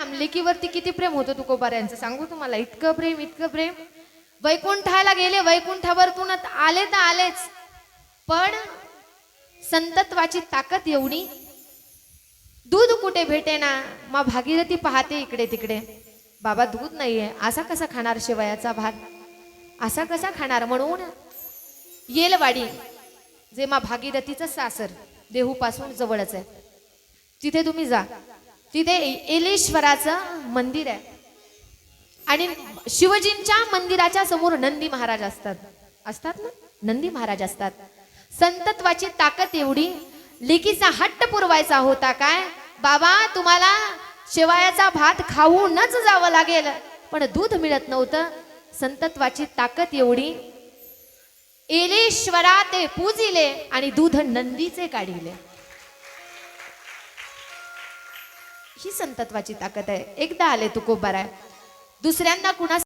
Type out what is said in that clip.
लेकीवरती किती प्रेम होतं तुकोबाऱ्यांचं सांगू तुम्हाला इतकं प्रेम इतकं प्रेम. वैकुंठाला गेले वैकुंठावरतून आले तर आलेच. पण संतत्वाची ताकद एवढी. दूध कुठे भेटे ना मा भागीरथी पाहते इकडे तिकडे. बाबा दूध नाहीये. असा कसा खाणार शेवयाचा भात? असा कसा खाणार? म्हणून येलवाडी जे मा भागीरथीचं सासर देहूपासून जवळच आहे. तिथे तुम्ही जा. तिथे एलेश्वराचं मंदिर आहे. आणि शिवजींच्या मंदिराच्या समोर नंदी महाराज असतात. असतात ना? नंदी महाराज असतात. संतत्वाची ताकद एवढी लेकीचा हट्ट पुरवायचा होता काय? बाबा तुम्हाला शेवायाचा भात खाऊनच जावं लागेल. पण दूध मिळत नव्हतं. संतत्वाची ताकद एवढी एलेश्वरा ते पूजिले आणि दूध नंदीचे काढिले. ही संतत्वाची ताकद आहे. एकदा आले तुकोबाराय दुसऱ्यांदा कुणा